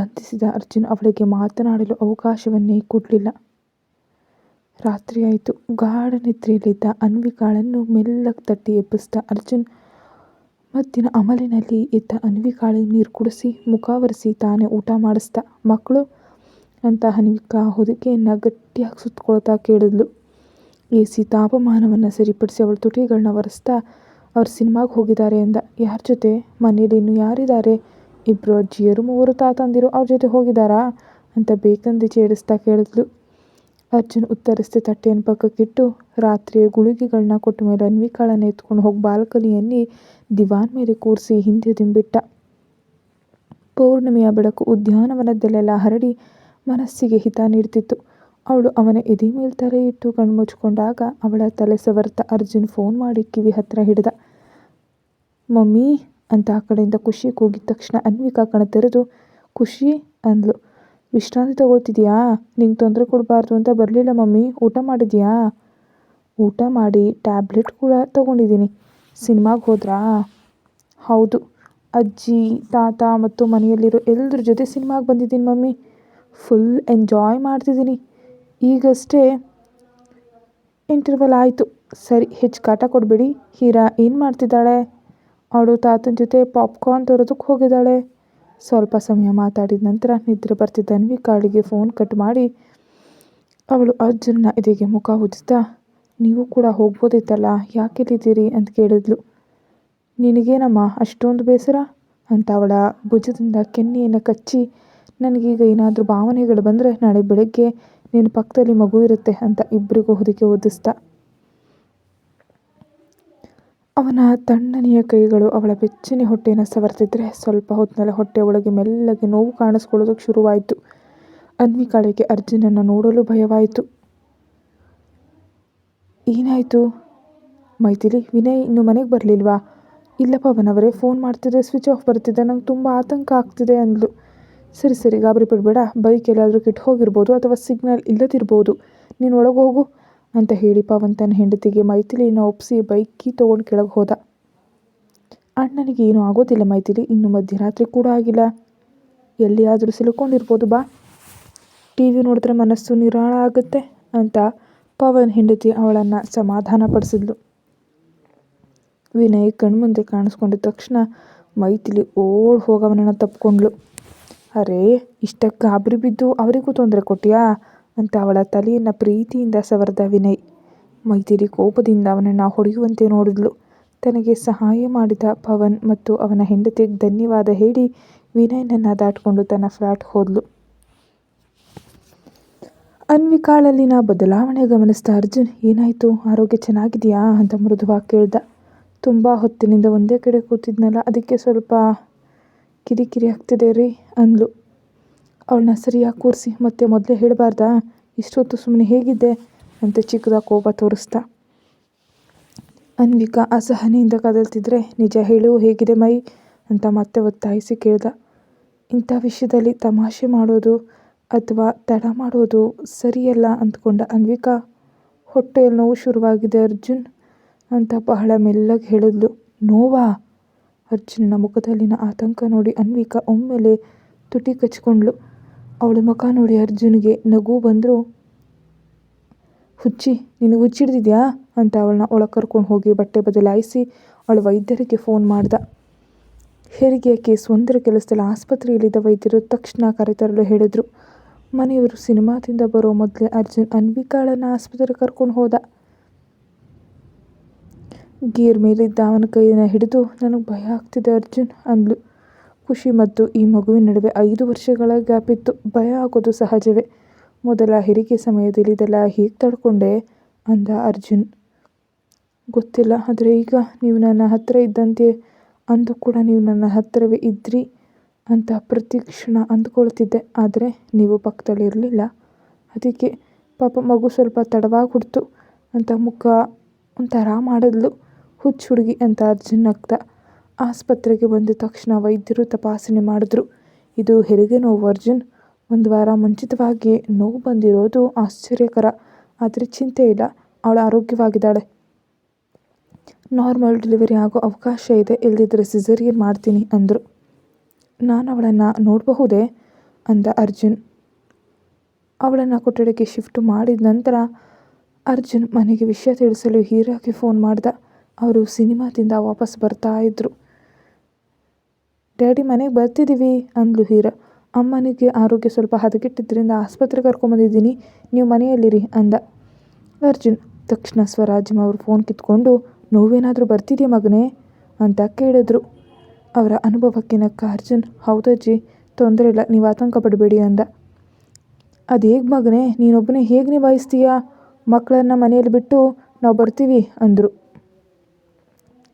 ಬಂಧಿಸಿದ ಅರ್ಜುನ್ ಅವಳಿಗೆ ಮಾತನಾಡಲು ಅವಕಾಶವನ್ನೇ ಕೊಡಲಿಲ್ಲ. ರಾತ್ರಿಯಾಯಿತು. ಗಾಢ ನಿದ್ರೆಯಲ್ಲಿದ್ದ ಅನ್ವಿಕಾಳನ್ನು ಮೆಲ್ಲಗೆ ತಟ್ಟಿ ಎಬ್ಬಿಸಿದ ಅರ್ಜುನ್ ಮತ್ತಿನ ಅಮಲಿನಲ್ಲಿ ಇದ್ದ ಅನ್ವಿಕಾಳಿಗೆ ನೀರು ಕುಡಿಸಿ ಮುಖ ಒರೆಸಿ ತಾನೇ ಊಟ ಮಾಡಿಸ್ದ. ಮಕ್ಕಳು? ಅಂತ ಅನ್ವಿಕಾ ಹೊದಿಕೆಯನ್ನು ಗಟ್ಟಿಯಾಗಿ ಸುತ್ತಕೊಳ್ತಾ ಕೇಳಿದ್ಲು. ಎ ಸಿ ತಾಪಮಾನವನ್ನು ಸರಿಪಡಿಸಿ ಅವಳ ತುಟಿಗಳನ್ನ ಒರೆಸ್ತಾ ಅವ್ರು ಸಿನಿಮಾಗೆ ಹೋಗಿದ್ದಾರೆ ಅಂದ. ಯಾರ ಜೊತೆ? ಮನೇಲಿ ಇನ್ನು ಯಾರಿದ್ದಾರೆ? ಇಬ್ಬರು ಅಜ್ಜಿಯರು, ಮೂವರು ತಾತಂದಿರು ಅವ್ರ ಜೊತೆ ಹೋಗಿದ್ದಾರಾ ಅಂತ ಬೇಕಂದು ಚೇಡಿಸ್ತಾ ಕೇಳಿದ್ಲು. ಅರ್ಜುನ್ ಉತ್ತರಿಸ್ತಿ ತಟ್ಟೆಯನ್ನು ಪಕ್ಕಕ್ಕಿಟ್ಟು, ರಾತ್ರಿಯ ಗುಳಿಗೆಗಳನ್ನ ಕೊಟ್ಟ ಮೇಲೆ ಅನ್ವಿಕಾಳನ್ನು ಎತ್ಕೊಂಡು ಹೋಗಿ ಬಾಲ್ಕನಿಯಲ್ಲಿ ದಿವಾನ್ ಮೇಲೆ ಕೂರಿಸಿ ಹಿಂದೆ ದಿಂಬಿಟ್ಟ ಪೌರ್ಣಿಮೆಯ ಬೆಳಕು ಉದ್ಯಾನವನದಲ್ಲೆಲ್ಲ ಹರಡಿ ಮನಸ್ಸಿಗೆ ಹಿತ ನೀಡ್ತಿತ್ತು. ಅವಳು ಅವನ ಎದೆ ಮೇಲೆ ತಲೆ ಇಟ್ಟು ಕಣ್ಣು ಮುಚ್ಕೊಂಡಾಗ ಅವಳ ತಲೆ ಸವರ್ತ ಅರ್ಜುನ್ ಫೋನ್ ಮಾಡಿ ಕಿವಿ ಹತ್ರ ಹಿಡಿದ. ಮಮ್ಮಿ ಅಂತ ಆ ಕಡೆಯಿಂದ ಖುಷಿ ಕೂಗಿದ ತಕ್ಷಣ ಅನ್ವಿಕಾ ಕಣ ತೆರೆದು, ಖುಷಿ? ಅಂದ್ಲು. ವಿಶ್ರಾಂತಿ ತಗೊಳ್ತಿದ್ಯಾ? ನಿಂಗೆ ತೊಂದರೆ ಕೊಡಬಾರ್ದು ಅಂತ ಬರಲಿಲ್ಲ ಮಮ್ಮಿ. ಊಟ ಮಾಡಿದ್ಯಾ? ಊಟ ಮಾಡಿ ಟ್ಯಾಬ್ಲೆಟ್ ಕೂಡ ತಗೊಂಡಿದ್ದೀನಿ. ಸಿನಿಮಾಗೆ ಹೋದ್ರಾ? ಹೌದು. ಅಜ್ಜಿ, ತಾತ ಮತ್ತು ಮನೆಯಲ್ಲಿರೋ ಎಲ್ಲರ ಜೊತೆ ಸಿನಿಮಾಗೆ ಬಂದಿದ್ದೀನಿ ಮಮ್ಮಿ. ಫುಲ್ ಎಂಜಾಯ್ ಮಾಡ್ತಿದ್ದೀನಿ. ಈಗಷ್ಟೇ ಇಂಟರ್ವಲ್ ಆಯಿತು. ಸರಿ, ಹೆಚ್ಚು ಕಾಟ ಕೊಡಬೇಡಿ. ಹೀರಾ ಏನು ಮಾಡ್ತಿದ್ದಾಳೆ? ಅವಳು ತಾತನ ಜೊತೆ ಪಾಪ್ಕಾರ್ನ್ ತರೋದಕ್ಕೆ ಹೋಗಿದ್ದಾಳೆ. ಸ್ವಲ್ಪ ಸಮಯ ಮಾತಾಡಿದ ನಂತರ ನಿದ್ರೆ ಬರ್ತಿದ್ದ ಅನ್ವಿ ಕಾಳಿಗೆ ಫೋನ್ ಕಟ್ ಮಾಡಿ, ಅವಳು ಅರ್ಜುನ್ನ ಎದೆಗೆ ಮುಖ ಉಜ್ಜಿಸ್ತಾ ನೀವು ಕೂಡ ಹೋಗ್ಬೋದಿತ್ತಲ್ಲ ಯಾಕೆಲ್ಲಿದ್ದೀರಿ ಅಂತ ಕೇಳಿದ್ಲು. ನಿನಗೇನಮ್ಮ, ಅಷ್ಟೊಂದು ಬೇಸರ? ಅಂತ ಅವಳ ಭುಜದಿಂದ ಕೆನ್ನೆಯನ್ನು ಕಚ್ಚಿ, ನನಗೀಗ ಏನಾದರೂ ಭಾವನೆಗಳು ಬಂದರೆ ನಾಳೆ ಬೆಳಗ್ಗೆ ನಿನ್ನ ಪಕ್ಕದಲ್ಲಿ ಮಗು ಇರುತ್ತೆ ಅಂತ ಇಬ್ಬರಿಗೂ ಹೊದಿಕೆ ಓದಿಸ್ತಾ ಅವನ ತಣ್ಣನೆಯ ಕೈಗಳು ಅವಳ ಬೆಚ್ಚನೆ ಹೊಟ್ಟೆಯನ್ನು ಸವರ್ತಿದ್ರೆ ಸ್ವಲ್ಪ ಹೊತ್ತಿನಲ್ಲಿ ಹೊಟ್ಟೆ ಒಳಗೆ ಮೆಲ್ಲಗೆ ನೋವು ಕಾಣಿಸ್ಕೊಳ್ಳೋದಕ್ಕೆ ಶುರುವಾಯಿತು. ಅನ್ವಿಕಾಳಿಗೆ ಅರ್ಜುನನ್ನು ನೋಡಲು ಭಯವಾಯಿತು. ಏನಾಯಿತು? ಮೈಥಿಲಿ, ವಿನಯ್ ಇನ್ನು ಮನೆಗೆ ಬರಲಿಲ್ವಾ? ಇಲ್ಲ ಪವನವರೇ ಫೋನ್ ಮಾಡ್ತಿದ್ದೆ ಸ್ವಿಚ್ ಆಫ್ ಬರ್ತಿದ್ದೆ ನಂಗೆ ತುಂಬ ಆತಂಕ ಆಗ್ತಿದೆ ಅಂದ್ಲು. ಸರಿ ಸರಿ, ಗಾಬರಿ ಪಡಬೇಡ, ಬೈಕ್ ಎಲ್ಲಾದರೂ ಕೆಟ್ಟು ಹೋಗಿರ್ಬೋದು ಅಥವಾ ಸಿಗ್ನಲ್ ಇಲ್ಲದಿರ್ಬೋದು. ನೀನು ಒಳಗೆ ಹೋಗು. ಅಂತ ಹೇಳಿ ಪವನ್ ತನ್ನ ಹೆಂಡತಿಗೆ ಮೈಥಿಲಿಯನ್ನು ಒಪ್ಪಿಸಿ ಬೈಕಿ ತಗೊಂಡು ಕೆಳಗೆ ಹೋದ. ಅಣ್ಣನಿಗೆ ಏನೂ ಆಗೋದಿಲ್ಲ ಮೈಥಿಲಿ, ಇನ್ನು ಮಧ್ಯರಾತ್ರಿ ಕೂಡ ಆಗಿಲ್ಲ. ಎಲ್ಲಿಯಾದರೂ ಸಿಲುಕೊಂಡಿರ್ಬೋದು ಬಾ. ಟಿ ವಿ ನೋಡಿದ್ರೆ ಮನಸ್ಸು ನಿರಾಳ ಆಗುತ್ತೆ ಅಂತ ಪವನ್ ಹೆಂಡತಿ ಅವಳನ್ನು ಸಮಾಧಾನ ಪಡಿಸಿದ್ಲು. ವಿನಯ್ ಕಣ್ಮುಂದೆ ಕಾಣಿಸ್ಕೊಂಡಿದ್ದ ತಕ್ಷಣ ಮೈಥಿಲಿ ಓಡ್ ಹೋಗವನನ್ನು ತಪ್ಪಿಕೊಂಡ್ಳು ಅರೇ, ಇಷ್ಟಕ್ಕೆ ಗಾಬರಿ ಬಿದ್ದು ಅವರಿಗೂ ತೊಂದರೆ ಕೊಟ್ಟಿಯಾ? ಅಂತ ಅವಳ ತಲೆಯನ್ನು ಪ್ರೀತಿಯಿಂದ ಸವರ್ದ ವಿನಯ್ ಮೈಥಿಲಿ ಕೋಪದಿಂದ ಅವನನ್ನು ಹೊಡೆಯುವಂತೆ ನೋಡಿದ್ಲು. ತನಗೆ ಸಹಾಯ ಮಾಡಿದ ಪವನ್ ಮತ್ತು ಅವನ ಹೆಂಡತಿಗೆ ಧನ್ಯವಾದ ಹೇಳಿ ವಿನಯ್ನನ್ನು ದಾಟಿಕೊಂಡು ತನ್ನ ಫ್ಲಾಟ್ ಹೋದ್ಲು. ಅನ್ವಿಕಾಳಲ್ಲಿನ ಬದಲಾವಣೆ ಗಮನಿಸಿದ ಅರ್ಜುನ್, ಏನಾಯಿತು? ಆರೋಗ್ಯ ಚೆನ್ನಾಗಿದೆಯಾ? ಅಂತ ಮೃದುವಾಗಿ ಕೇಳ್ದ. ತುಂಬ ಹೊತ್ತಿನಿಂದ ಒಂದೇ ಕಡೆ ಕೂತಿದ್ನಲ್ಲ, ಅದಕ್ಕೆ ಸ್ವಲ್ಪ ಕಿರಿಕಿರಿ ಆಗ್ತಿದೆ ರೀ, ಅಂದ್ಲು. ಅವಳನ್ನ ಸರಿಯಾಗಿ ಕೂರಿಸಿ, ಮತ್ತೆ ಮೊದಲೇ ಹೇಳಬಾರ್ದಾ? ಇಷ್ಟೊತ್ತು ಸುಮ್ಮನೆ ಹೇಗಿದ್ದೆ? ಅಂತ ಚಿಕ್ಕದಾಗಿ ಕೋಪ ತೋರಿಸ್ತಾ. ಅನ್ವಿಕಾ ಅಸಹನೆಯಿಂದ ಕದಲ್ತಿದ್ರೆ, ನಿಜ ಹೇಳು, ಹೇಗಿದೆ ಮೈ? ಅಂತ ಮತ್ತೆ ಒತ್ತಾಯಿಸಿ ಕೇಳ್ದ. ಇಂಥ ವಿಷಯದಲ್ಲಿ ತಮಾಷೆ ಮಾಡೋದು ಅಥವಾ ತಡ ಮಾಡೋದು ಸರಿಯಲ್ಲ ಅಂದ್ಕೊಂಡ ಅನ್ವಿಕಾ. ಹೊಟ್ಟೆಯಲ್ಲಿ ನೋವು ಶುರುವಾಗಿದೆ ಅರ್ಜುನ್ ಅಂತ ಬಹಳ ಮೆಲ್ಲಗೆ ಹೇಳಿದ್ಲು. ನೋವಾ? ಅರ್ಜುನ್ನ ಮುಖದಲ್ಲಿನ ಆತಂಕ ನೋಡಿ ಅನ್ವಿಕಾ ಒಮ್ಮೆಲೆ ತುಟಿ ಕಚ್ಕೊಂಡ್ಳು. ಅವಳ ಮುಖ ನೋಡಿ ಅರ್ಜುನ್ಗೆ, ನಗು ಬಂದರೂ? ಹುಚ್ಚಿ, ನಿನಗೆ ಹುಚ್ಚಿಡ್ದಿದ್ಯಾ ಅಂತ ಅವಳನ್ನ ಒಳಗೆ ಕರ್ಕೊಂಡು ಹೋಗಿ ಬಟ್ಟೆ ಬದಲಾಯಿಸಿ ಅವಳ ವೈದ್ಯರಿಗೆ ಫೋನ್ ಮಾಡ್ದ. ಹೆರಿಗೆಯ ಕೇಸ್ ಒಂದರ ಕೆಲಸದಲ್ಲಿ ಆಸ್ಪತ್ರೆಯಲ್ಲಿದ್ದ ವೈದ್ಯರು ತಕ್ಷಣ ಕರೆತರಲು ಹೇಳಿದರು. ಮನೆಯವರು ಸಿನಿಮಾದಿಂದ ಬರೋ ಮೊದಲೇ ಅರ್ಜುನ್ ಅನ್ವಿಕಾಳನ್ನು ಆಸ್ಪತ್ರೆಗೆ ಕರ್ಕೊಂಡು ಹೋದ. ಗೇರ್ ಮೇಲಿದ್ದ ಅವನ ಕೈಯನ್ನು ಹಿಡಿದು, ನನಗೆ ಭಯ ಆಗ್ತಿದೆ ಅರ್ಜುನ್, ಅಂದ್ಲು. ಖುಷಿ ಮತ್ತು ಈ ಮಗುವಿನ ನಡುವೆ ಐದು ವರ್ಷಗಳ ಗ್ಯಾಪ್ ಇತ್ತು. ಭಯ ಆಗೋದು ಸಹಜವೇ. ಮೊದಲ ಹೆರಿಗೆ ಸಮಯದಲ್ಲಿ ಇದೆಲ್ಲ ಹೇಗೆ ತಡ್ಕೊಂಡೆ ಅಂದ ಅರ್ಜುನ್. ಗೊತ್ತಿಲ್ಲ, ಆದರೆ ಈಗ ನೀವು ನನ್ನ ಹತ್ತಿರ ಇದ್ದಂತೆ ಅಂದು ಕೂಡ ನೀವು ನನ್ನ ಹತ್ತಿರವೇ ಇದ್ರಿ ಅಂತ ಪ್ರತಿ ಕ್ಷಣ ಅಂದ್ಕೊಳ್ತಿದ್ದೆ. ಆದರೆ ನೀವು ಪಕ್ಕದಲ್ಲಿ ಇರಲಿಲ್ಲ. ಅದಕ್ಕೆ ಪಾಪ ಮಗು ಸ್ವಲ್ಪ ತಡವಾಗಿ ಹುಡ್ತು ಅಂತ ಮುಖ ಒಂಥರ ಮಾಡಿದ್ಲು. ಹುಚ್ಚು ಹುಡುಗಿ ಅಂತ ಅರ್ಜುನ್ ನಗ್ದ. ಆಸ್ಪತ್ರೆಗೆ ಬಂದ ತಕ್ಷಣ ವೈದ್ಯರು ತಪಾಸಣೆ ಮಾಡಿದ್ರು. ಇದು ಹೆರಿಗೆ ನೋವು, ಅರ್ಜುನ್. ಒಂದು ವಾರ ಮುಂಚಿತವಾಗಿ ನೋವು ಬಂದಿರೋದು ಆಶ್ಚರ್ಯಕರ. ಆದರೆ ಚಿಂತೆ ಇಲ್ಲ, ಅವಳು ಆರೋಗ್ಯವಾಗಿದ್ದಾಳೆ. ನಾರ್ಮಲ್ ಡೆಲಿವರಿ ಆಗೋ ಅವಕಾಶ ಇದೆ ಇಲ್ಲದಿದ್ದರೆ ಸಿಸರಿಯನ್ ಮಾಡ್ತೀನಿ ಅಂದರು. ನಾನು ಅವಳನ್ನು ನೋಡಬಹುದೇ? ಅಂದ ಅರ್ಜುನ್. ಅವಳನ್ನು ಕೊಠಡಿಗೆ ಶಿಫ್ಟ್ ಮಾಡಿದ ನಂತರ ಅರ್ಜುನ್ ಮನೆಗೆ ವಿಷಯ ತಿಳಿಸಲು ಹೀರಾಗೆ ಫೋನ್ ಮಾಡ್ದ. ಅವರು ಸಿನಿಮಾದಿಂದ ವಾಪಸ್ ಬರ್ತಾ ಇದ್ರು. ಡ್ಯಾಡಿ ಮನೆಗೆ ಬರ್ತಿದ್ದೀವಿ ಅಂದ್ಲು ಹೀರ. ಅಮ್ಮನಿಗೆ ಆರೋಗ್ಯ ಸ್ವಲ್ಪ ಹದಗೆಟ್ಟಿದ್ದರಿಂದ ಆಸ್ಪತ್ರೆಗೆ ಕರ್ಕೊಂಬಂದಿದ್ದೀನಿ ನೀವು ಮನೆಯಲ್ಲಿರಿ ಅಂದ. ಅರ್ಜುನ್, ತಕ್ಷಣ ಸ್ವರಾಜ್ಯಂ ಅವರು ಫೋನ್ ಕಿತ್ಕೊಂಡು, ನೋವೇನಾದರೂ ಬರ್ತಿದೆಯಾ ಮಗನೇ? ಅಂತ ಕೇಳಿದ್ರು. ಅವರ ಅನುಭವಕ್ಕೆ ನಕ್ಕ ಅರ್ಜುನ್ ಹೌದಜ್ಜಿ ತೊಂದರೆ ಇಲ್ಲ, ನೀವು ಆತಂಕ ಪಡಬೇಡಿ ಅಂದ. ಅದು ಹೇಗೆ ಮಗನೇ, ನೀನೊಬ್ಬನೇ ಹೇಗೆ ನಿಭಾಯಿಸ್ತೀಯಾ ಮಕ್ಕಳನ್ನು ಮನೆಯಲ್ಲಿ ಬಿಟ್ಟು ನಾವು ಬರ್ತೀವಿ ಅಂದರು.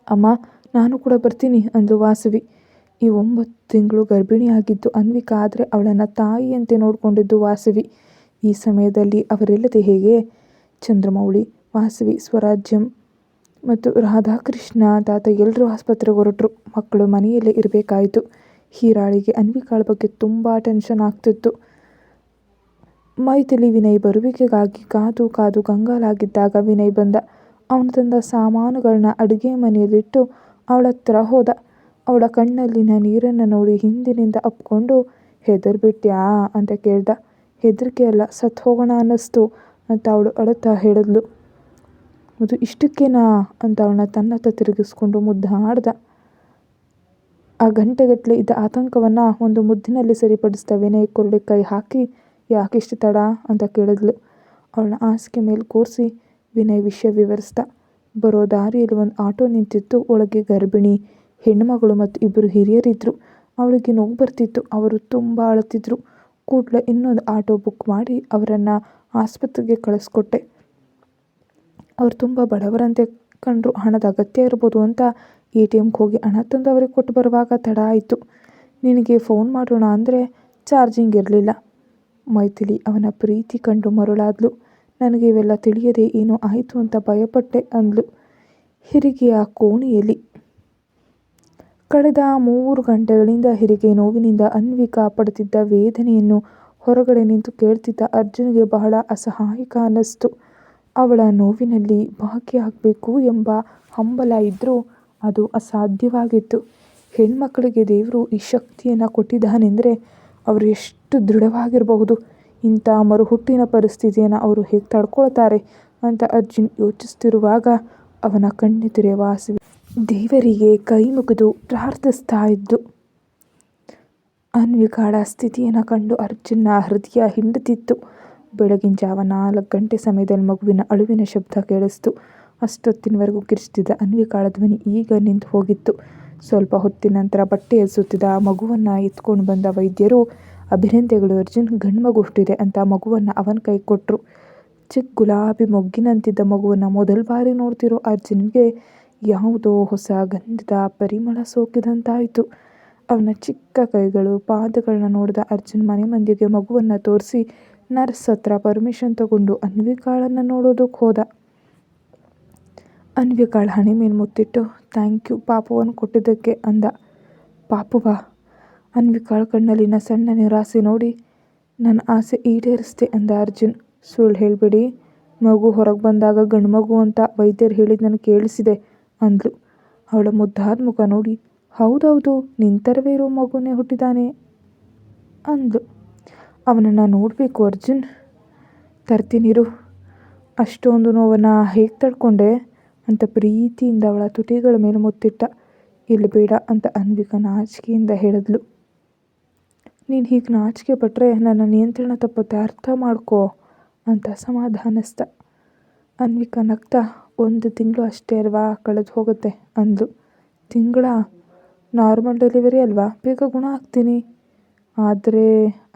ಅಮ್ಮ, ನಾನು ಕೂಡ ಬರ್ತೀನಿ ಅಂದ್ಲು ವಾಸವಿ. ಈ ಒಂಬತ್ತು ತಿಂಗಳು ಗರ್ಭಿಣಿಯಾಗಿದ್ದು, ಅನ್ವಿಕಾ ಆದರೆ ಅವಳನ್ನು ತಾಯಿಯಂತೆ ನೋಡಿಕೊಂಡಿದ್ದು ವಾಸವಿ. ಈ ಸಮಯದಲ್ಲಿ ಅವರಿಲ್ಲದೆ ಹೇಗೆ? ಚಂದ್ರಮೌಳಿ, ವಾಸವಿ, ಸ್ವರಾಜ್ಯಂ ಮತ್ತು ರಾಧಾಕೃಷ್ಣ, ತಾತ ಎಲ್ಲರೂ ಆಸ್ಪತ್ರೆಗೆ ಹೊರಟರು. ಮಕ್ಕಳು ಮನೆಯಲ್ಲೇ ಇರಬೇಕಾಯಿತು. ಹೀರಾಳಿಗೆ ಅನ್ವಿಕಾಳ ಬಗ್ಗೆ ತುಂಬ ಟೆನ್ಷನ್ ಆಗ್ತಿತ್ತು. ಮೈಥಿಲಿ ವಿನಯ್ ಬರುವಿಕೆಗಾಗಿ ಕಾದು ಕಾದು ಗಂಗಾಲಾಗಿದ್ದಾಗ ವಿನಯ್ ಬಂದ. ಅವನು ತಂದ ಸಾಮಾನುಗಳನ್ನ ಅಡುಗೆ ಮನೆಯಲ್ಲಿಟ್ಟು ಅವಳ ಹತ್ರ ಹೋದ. ಅವಳ ಕಣ್ಣಲ್ಲಿನ ನೀರನ್ನು ನೋಡಿ ಹಿಂದಿನಿಂದ ಅಪ್ಕೊಂಡು ಹೆದರ್ಬಿಟ್ಯಾ ಅಂತ ಕೇಳ್ದ. ಹೆದರಿಕೆ ಅಲ್ಲ ಸತ್ತು ಹೋಗೋಣ ಅನ್ನಿಸ್ತು ಅಂತ ಅವಳು ಅಳುತ್ತಾ ಹೇಳಿದ್ಲು. ಅದು ಇಷ್ಟಕ್ಕೇನಾ? ಅಂತ ಅವಳನ್ನ ತನ್ನತ್ತ ತಿರುಗಿಸ್ಕೊಂಡು ಮುದ್ದಾಡ್ದ. ಆ ಗಂಟೆಗಟ್ಟಲೆ ಇದ್ದ ಆತಂಕವನ್ನು ಒಂದು ಮುದ್ದಿನಲ್ಲಿ ಸರಿಪಡಿಸ್ದ ವಿನಯ್ ಕೊರಳಿ ಕೈ ಹಾಕಿ ಯಾಕಿಷ್ಟು ತಡ? ಅಂತ ಕೇಳಿದ್ಲು. ಅವಳನ್ನ ಹಾಸಿಗೆ ಮೇಲೆ ಕೂರಿಸಿ ವಿನಯ್ ವಿಷಯ ವಿವರಿಸ್ದ. ಬರೋ ದಾರಿಯಲ್ಲಿ ಒಂದು ಆಟೋ ನಿಂತಿತ್ತು, ಒಳಗೆ ಗರ್ಭಿಣಿ. ಹೆಣ್ಣುಮಗಳು ಮತ್ತು ಇಬ್ಬರು ಹಿರಿಯರಿದ್ದರು ಅವಳಿಗೆ ನೋವು ಬರ್ತಿತ್ತು. ಅವರು ತುಂಬ ಅಳುತ್ತಿದ್ರು. ಕೂಡಲೇ ಇನ್ನೊಂದು ಆಟೋ ಬುಕ್ ಮಾಡಿ ಅವರನ್ನು ಆಸ್ಪತ್ರೆಗೆ ಕಳಿಸ್ಕೊಟ್ಟೆ. ಅವ್ರು ತುಂಬ ಬಡವರಂತೆ ಕಂಡರು. ಹಣದ ಅಗತ್ಯ ಇರ್ಬೋದು ಅಂತ ಎ ಟಿ ಎಮ್ಗೆ ಹೋಗಿ ಹಣ ತಂದು ಅವ್ರಿಗೆ ಕೊಟ್ಟು ಬರುವಾಗ ತಡ ಆಯಿತು. ನಿನಗೆ ಫೋನ್ ಮಾಡೋಣ ಅಂದರೆ ಚಾರ್ಜಿಂಗ್ ಇರಲಿಲ್ಲ. ಮೈಥಿಲಿ ಅವನ ಪ್ರೀತಿ ಕಂಡು ಮರುಳಾದ್ಲು. ನನಗೆ ಇವೆಲ್ಲ ತಿಳಿಯದೆ ಏನೋ ಆಯಿತು ಅಂತ ಭಯಪಟ್ಟೆ ಅಂದ್ಲು. ಹೆರಿಗೆಯ ಕೋಣೆಯಲ್ಲಿ ಕಳೆದ ಮೂರು ಗಂಟೆಗಳಿಂದ ಹೆರಿಗೆ ನೋವಿನಿಂದ ಅನ್ವಿಕ ಪಡುತ್ತಿದ್ದ ವೇದನೆಯನ್ನು ಹೊರಗಡೆ ನಿಂತು ಕೇಳ್ತಿದ್ದ ಅರ್ಜುನ್ಗೆ ಬಹಳ ಅಸಹಾಯಕ ಅನ್ನಿಸ್ತು. ಅವಳ ನೋವಿನಲ್ಲಿ ಭಾಗಿಯಾಗಬೇಕು ಎಂಬ ಹಂಬಲ ಇದ್ದರೂ ಅದು ಅಸಾಧ್ಯವಾಗಿತ್ತು. ಹೆಣ್ಮಕ್ಕಳಿಗೆ ದೇವರು ಈ ಶಕ್ತಿಯನ್ನು ಕೊಟ್ಟಿದ್ದಾನೆಂದರೆ ಅವರು ಎಷ್ಟು ದೃಢವಾಗಿರಬಹುದು. ಇಂಥ ಮರುಹುಟ್ಟಿನ ಪರಿಸ್ಥಿತಿಯನ್ನು ಅವರು ಹೇಗೆ ತಡ್ಕೊಳ್ತಾರೆ ಅಂತ ಅರ್ಜುನ್ ಯೋಚಿಸ್ತಿರುವಾಗ ಅವನ ಕಣ್ಣೆದುರೆ ವಾಸವಿ. ದೇವರಿಗೆ ಕೈ ಮುಗಿದು ಪ್ರಾರ್ಥಿಸ್ತಾ ಇದ್ದು ಅನ್ವಿಕಾಳ ಸ್ಥಿತಿಯನ್ನು ಕಂಡು ಅರ್ಜುನ ಹೃದಯ ಹಿಂಡುತ್ತಿತ್ತು. ಬೆಳಗಿನ ಜಾವ ನಾಲ್ಕು ಗಂಟೆ ಸಮಯದಲ್ಲಿ ಮಗುವಿನ ಅಳುವಿನ ಶಬ್ದ ಕೇಳಿಸ್ತು. ಅಷ್ಟೊತ್ತಿನವರೆಗೂ ಕಿರಿಸ್ತಿದ್ದ ಅನ್ವಿಕಾಳ ಧ್ವನಿ ಈಗ ನಿಂತು ಹೋಗಿತ್ತು. ಸ್ವಲ್ಪ ಹೊತ್ತಿನ ನಂತರ ಬಟ್ಟೆ ಎಸುತ್ತಿದ್ದ ಆ ಮಗುವನ್ನು ಎತ್ಕೊಂಡು ಬಂದ ವೈದ್ಯರು ಅಭಿನಂದೆಗಳು ಅರ್ಜುನ್ ಗಂಡು ಹುಟ್ಟಿದೆ ಅಂತ ಮಗುವನ್ನು ಅವನ ಕೈ ಕೊಟ್ಟರು ಚಿಕ್ಕ ಗುಲಾಬಿ ಮೊಗ್ಗಿನಂತಿದ್ದ ಮಗುವನ್ನು ಮೊದಲ ಬಾರಿ ನೋಡ್ತಿರೋ ಅರ್ಜುನ್ಗೆ ಯಾವುದೋ ಹೊಸ ಗಂಧದ ಪರಿಮಳ ಸೋಕಿದಂತಾಯಿತು. ಅವನ ಚಿಕ್ಕ ಕೈಗಳು ಪಾದಗಳನ್ನ ನೋಡಿದ ಅರ್ಜುನ್ ಮನೆ ಮಂದಿಗೆ ಮಗುವನ್ನು ತೋರಿಸಿ ನರ್ಸ್ ಹತ್ರ ಪರ್ಮಿಷನ್ ತಗೊಂಡು ಅನ್ವಿಕಾಳನ್ನು ನೋಡೋದಕ್ಕೆ ಹೋದ. ಅನ್ವಿಕಾಳ ಹಣೆ ಮೇಲೆ ಮುತ್ತಿಟ್ಟು ಥ್ಯಾಂಕ್ ಯು ಪಾಪುವನ್ನು ಕೊಟ್ಟಿದ್ದಕ್ಕೆ ಅಂದ. ಪಾಪುವ? ಅನ್ವಿಕಾಳ್ ಕಣ್ಣಲ್ಲಿನ ಸಣ್ಣ ನಿರಾಸೆ ನೋಡಿ, ನನ್ನ ಆಸೆ ಈಡೇರಿಸ್ದೆ ಅಂದ ಅರ್ಜುನ್. ಸುಳ್ಳು ಹೇಳಬೇಡಿ, ಮಗು ಹೊರಗೆ ಬಂದಾಗ ಗಂಡು ಮಗು ಅಂತ ವೈದ್ಯರು ಹೇಳಿದ್ದು ನಾನು ಕೇಳಿಸಿದೆ. ಅಂದ್ಲು. ಅವಳ ಮುದ್ದಾದ ಮುಖ ನೋಡಿ, ಹೌದೌದು, ನಿಂತರವೇ ಇರೋ ಮಗುನೇ ಹುಟ್ಟಿದಾನೆ ಅಂದ್ಲು. ಅವನನ್ನು ನೋಡಬೇಕು ಅರ್ಜುನ್. ತರ್ತೀನಿರು ಅಷ್ಟೊಂದು ನೋವನ್ನು ಹೇಗೆ ತಡ್ಕೊಂಡೆ? ಅಂತ ಪ್ರೀತಿಯಿಂದ ಅವಳ ತುಟಿಗಳ ಮೇಲೆ ಮುತ್ತಿಟ್ಟ. ಇಲ್ಲಿ ಬೇಡ ಅಂತ ಅನ್ವಿಕ ನಾಚಿಕೆಯಿಂದ ಹೇಳಿದ್ಲು. ನೀನು ಹೀಗೆ ನಾಚಿಕೆ ಪಟ್ಟರೆ ನನ್ನ ನಿಯಂತ್ರಣ ತಪ್ಪುತ್ತೆ. ಅರ್ಥ ಮಾಡ್ಕೋ ಅಂತ ಸಮಾಧಾನಿಸ್ತ ಅನ್ವಿಕ ನಗ್ತಾ ಒಂದು ತಿಂಗಳು ಅಷ್ಟೇ ಅಲ್ವಾ ಕಳೆದು ಹೋಗುತ್ತೆ ಅಂದಳು ತಿಂಗಳ ನಾರ್ಮಲ್ ಡೆಲಿವರಿ ಅಲ್ವಾ? ಬೇಗ ಗುಣ ಆಗ್ತೀನಿ. ಆದರೆ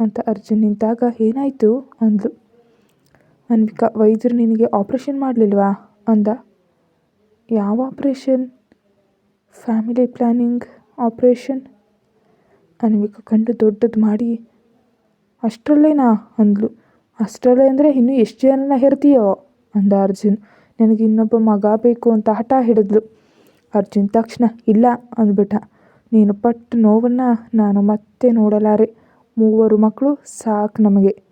ಅಂತ ಅರ್ಜುನ್ ನಿಂತಾಗ ಏನಾಯಿತು ಅಂದಳು ಅನ್ವಿಕಾ, ವೈದ್ಯರು ನಿನಗೆ ಆಪ್ರೇಷನ್ ಮಾಡಲಿಲ್ವಾ ಅಂದ. ಯಾವ operation family planning operation Anvika ಕಂಡು ದೊಡ್ಡದು ಮಾಡಿ, ಅಷ್ಟರಲ್ಲೇನಾ? ಅಂದಳು ಅಷ್ಟರಲ್ಲೇ ಅಂದರೆ ಇನ್ನೂ ಎಷ್ಟು ಜನನ ಹೆರ್ತೀಯೋ? ಅಂದ ಅರ್ಜುನ್. ನನಗೆ ಇನ್ನೊಬ್ಬ ಮಗ ಬೇಕು ಅಂತ ಹಠ ಹಿಡಿದ್ಲು. ಅರ್ಜುನ್ ತಕ್ಷಣ, ಇಲ್ಲ ಅಂದ್ಬಿಟ್ಟ. ನೀನು ಪಟ್ಟು ನೋವನ್ನು ನಾನು ಮತ್ತೆ ನೋಡಲಾರೆ. ಮೂವರು ಮಕ್ಕಳು ಸಾಕು ನಮಗೆ.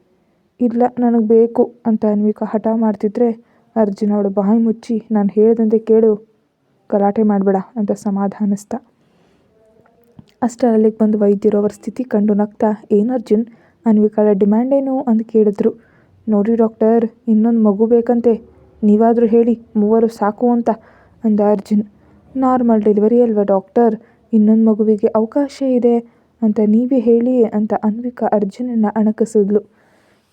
ಇಲ್ಲ, ನನಗೆ ಬೇಕು ಅಂತ ಅನ್ವಿಕಾ ಹಠ ಮಾಡ್ತಿದ್ರೆ ಅರ್ಜುನ್ ಅವಳು ಬಾಯಿ ಮುಚ್ಚಿ, ನಾನು ಹೇಳ್ದಂತೆ ಕೇಳು. ಗಲಾಟೆ ಮಾಡಬೇಡ ಅಂತ ಸಮಾಧಾನಿಸ್ದ. ಅಷ್ಟರಲ್ಲಿಗೆ ಬಂದು ವೈದ್ಯರು ಅವರ ಸ್ಥಿತಿ ಕಂಡು ನಗ್ತಾ, ಏನು ಅರ್ಜುನ್? ಅನ್ವಿಕಾಳ ಡಿಮ್ಯಾಂಡ್ ಏನು? ಅಂತ ಕೇಳಿದ್ರು. ನೋಡಿ ಡಾಕ್ಟರ್, ಇನ್ನೊಂದು ಮಗು ಬೇಕಂತೆ. ನೀವಾದರೂ ಹೇಳಿ, ಮೂವರು ಸಾಕು ಅಂತ ಅಂದ ಅರ್ಜುನ್. ನಾರ್ಮಲ್ ಡೆಲಿವರಿ ಅಲ್ವಾ, ಡಾಕ್ಟರ್? ಇನ್ನೊಂದು ಮಗುವಿಗೆ ಅವಕಾಶ ಇದೆ ಅಂತ ನೀವೇ ಹೇಳಿ ಅಂತ ಅನ್ವಿಕಾ ಅರ್ಜುನನ್ನು ಅಣಕಿಸಿದ್ಲು.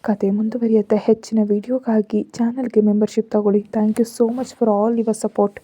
ಕತೆ ಮುಂದುವರಿಯುತ್ತೆ. ಹೆಚ್ಚಿನ ವಿಡಿಯೋಗಾಗಿ ಚಾನಲ್ಗೆ ಮೆಂಬರ್ಶಿಪ್ ತಗೊಳ್ಳಿ. Thank you so much for all your support.